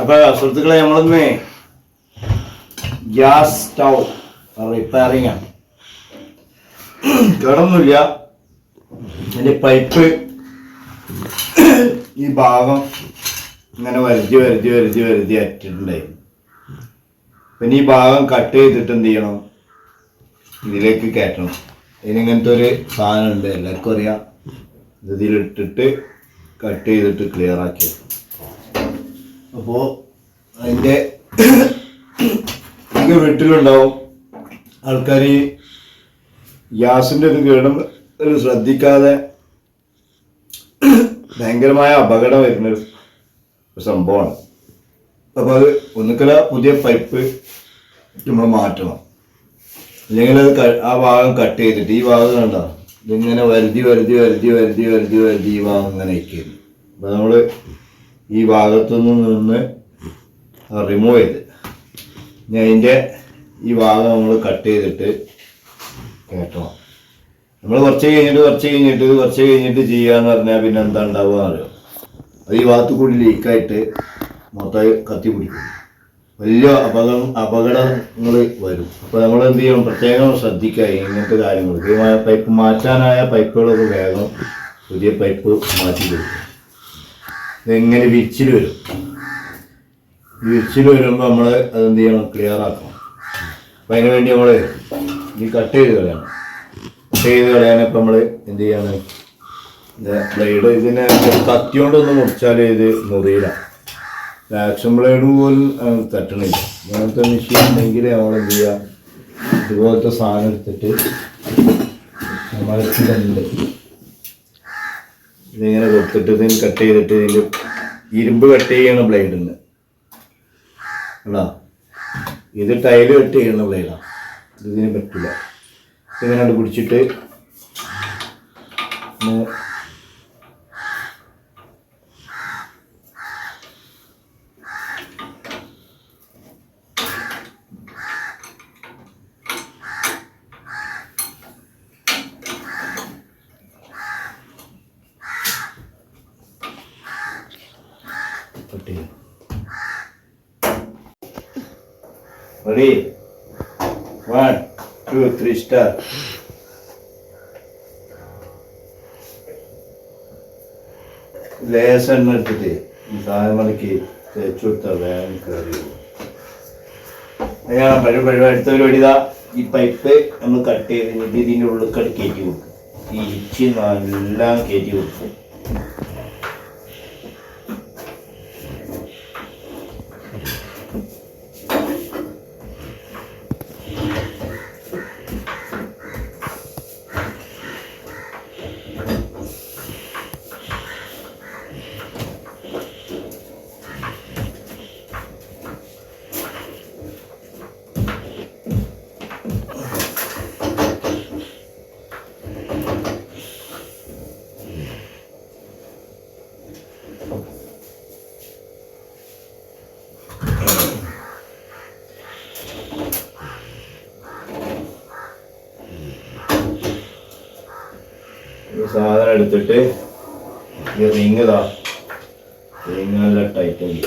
അപ്പൊ സുഹൃത്തുക്കളെ നമ്മളൊന്ന് ഗ്യാസ് സ്റ്റൗ റിപ്പയറിംഗ് ആണ്. കേടൊന്നുമില്ല. അതിന്റെ പൈപ്പ് ഈ ഭാഗം ഇങ്ങനെ വരുതി വരുതി വരുതി വരുതി അറ്റിട്ടുണ്ടായിരുന്നു പിന്നെ ഈ ഭാഗം കട്ട് ചെയ്തിട്ട് എന്ത് ചെയ്യണം? ഇതിലേക്ക് കയറ്റണം. ഇതിനിങ്ങനത്തെ ഒരു സാധനം ഉണ്ട്. എല്ലാവർക്കും അറിയാം. ഇതിലിട്ടിട്ട് കട്ട് ചെയ്തിട്ട് ക്ലിയർ ആക്കി. അപ്പോൾ അതിന്റെ ഒക്കെ വീട്ടിലുണ്ടാവും. ആൾക്കാർ ഈ ഗ്യാസിന്റെ ഇത് കേടും ഒരു ശ്രദ്ധിക്കാതെ ഭയങ്കരമായ അപകടം വരുന്ന ഒരു സംഭവമാണ്. അപ്പോൾ അത് ഒന്നുക്കല പുതിയ പൈപ്പ് നമ്മൾ മാറ്റണം. അല്ലെങ്കിൽ അത് ആ ഭാഗം കട്ട് ചെയ്തിട്ട് ഈ ഭാഗം കണ്ട? ഇതിങ്ങനെ വരുതി വരുതി വരുതി വരുതി വരുതി വരുതി ഈ ഭാഗം ഇങ്ങനെ ഇരിക്കുന്നു അപ്പോൾ നമ്മൾ ഈ ഭാഗത്തു നിന്ന് റിമൂവ് ചെയ്ത്. ഇനി അതിന്റെ ഈ ഭാഗം നമ്മൾ കട്ട് ചെയ്തിട്ട് കേട്ടോ. നമ്മൾ കുറച്ച് കഴിഞ്ഞിട്ട് കുറച്ച് കഴിഞ്ഞിട്ട് കുറച്ച് കഴിഞ്ഞിട്ട് ചെയ്യാന്ന് പറഞ്ഞാൽ പിന്നെ എന്താ ഉണ്ടാവുക അറിയോ? അത് ഈ ഭാഗത്ത് കൂടി ലീക്കായിട്ട് മൊത്തം കത്തി പിടിക്കും. വലിയ അപകടം അപകടങ്ങൾ വരും. അപ്പോൾ നമ്മൾ എന്ത് ചെയ്യണം? പ്രത്യേകം ശ്രദ്ധിക്കുക ഇങ്ങനത്തെ കാര്യങ്ങൾ പൈപ്പ് മാറ്റാനായ പൈപ്പുകളൊക്കെ വേഗം പുതിയ പൈപ്പ് മാറ്റി കൊടുക്കും ഇതെങ്ങനെ വിച്ചിൽ വരും? വിച്ചിൽ വരുമ്പോൾ നമ്മൾ അതെന്ത് ചെയ്യണം? ക്ലിയർ ആക്കണം അപ്പം അതിന് വേണ്ടി നമ്മൾ ഈ കട്ട് ചെയ്ത് കളയണം. കട്ട് ചെയ്ത് കളയാനൊക്കെ നമ്മൾ എന്ത് ചെയ്യാണ്? ബ്ലേഡ് ഇതിനെ കത്തി കൊണ്ടൊന്ന് മുറിച്ചാൽ ഇത് മുറിയില്ല. ആക്ഷൻ ബ്ലേഡ് പോലും തട്ടണില്ല. ഇങ്ങനത്തെ മെഷീൻ ഉണ്ടെങ്കിൽ നമ്മൾ എന്ത് ചെയ്യുക ഇതുപോലത്തെ സാധനം എടുത്തിട്ട് നമ്മളെടുത്തിട്ടുണ്ട് ഇതിങ്ങനെ കൊടുത്തിട്ട് ഇതിന് കട്ട് ചെയ്തിട്ട് ഇതിൽ ഇരുമ്പ് കട്ട് ചെയ്യണ ബ്ലേഡിന് അല്ല ഇത് ടൈൽ കട്ട് ചെയ്യണ ബ്ലേഡാണ് ഇതിന് പറ്റില്ല ഇതിനെ പിടിച്ചിട്ട് ഇങ്ങനെ കട്ട് ചെയ്യും റെഡി One, two, three, സ്റ്റാർ ലേസെണ്ണ എടുത്തിട്ട് സാധനം മണിക്ക് തേച്ചു കൊടുത്താൽ വേഗം കയറി. അങ്ങനെയാണ് പരിപാടി പരിപാടി അടുത്ത പരിപാടി ഈ പൈപ്പ് നമ്മൾ കട്ട് ചെയ്ത് ഇതിന്റെ ഉള്ളിൽ കട്ട് കയറ്റി കൊടുക്കും. ഈ ഇച്ചി നല്ല കയറ്റി കൊടുക്കും. സാധനം എടുത്തിട്ട് ഈ റിങ് ഇതാ. റിങ് ടൈറ്റ് ആക്കി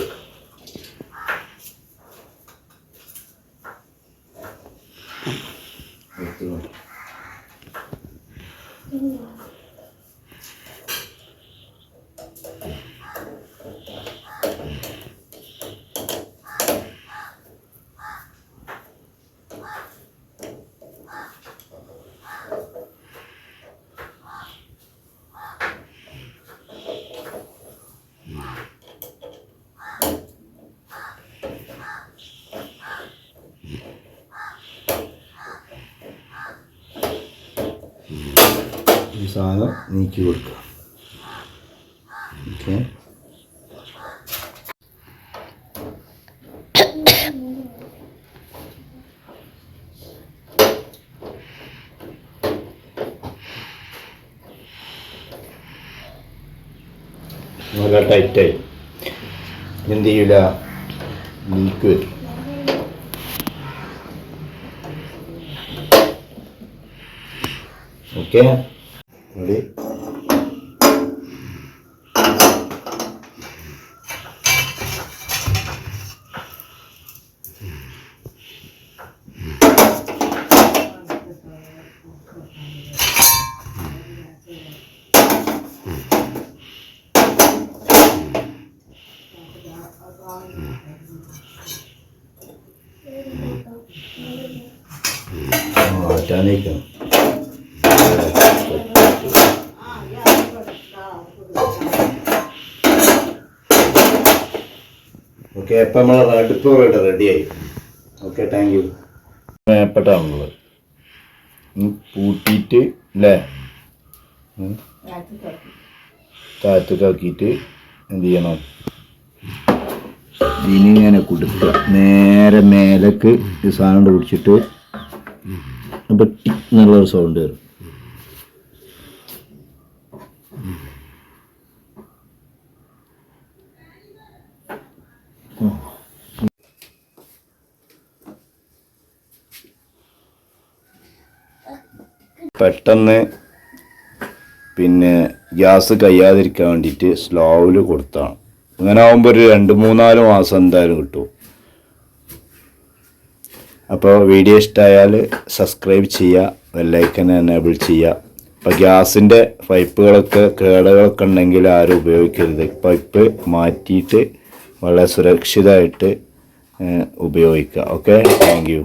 ഈ സാധനം നീക്കി കൊടുക്കുക. ഓക്കെ നല്ല ടൈറ്റായി എന്ത് ചെയ്യില്ല ലീക്ക് വരും ഓക്കെ ನೋಡಿ Titanic. ഓക്കെ അപ്പം നമ്മൾ അടുപ്പ് ഇവിടെ റെഡിയായി ഓക്കെ താങ്ക് യു മേപ്പെട്ടാണുള്ളത്. പൂട്ടിയിട്ട് അല്ലേ താഴത്തേക്കാക്കിയിട്ട് എന്ത് ചെയ്യണം? ഇനി ഇങ്ങനെ കൊടുക്കുക. നേരെ മേലേക്ക് സാധനം പിടിച്ചിട്ട് അപ്പം നല്ലൊരു സൗണ്ട് വരും. പെട്ടെന്ന് പിന്നെ ഗ്യാസ് കയ്യാതിരിക്കാൻ വേണ്ടിയിട്ട് സ്ലോവിൽ കൊടുത്താണ്. അങ്ങനെ ആകുമ്പോൾ ഒരു രണ്ട് മൂന്നാൽ മാസം എന്തായാലും കിട്ടും. അപ്പോൾ വീഡിയോ ഇഷ്ടമായാൽ സബ്സ്ക്രൈബ് ചെയ്യുക ബെല്ലൈക്കൻ എനേബിൾ ചെയ്യുക. അപ്പോൾ ഗ്യാസിന്റെ പൈപ്പുകളൊക്കെ കേടുകളൊക്കെ ഉണ്ടെങ്കിൽ ആരും ഉപയോഗിക്കരുത്. പൈപ്പ് മാറ്റിയിട്ട് വളരെ സുരക്ഷിതമായിട്ട് ഉപയോഗിക്കുക ഓക്കെ താങ്ക്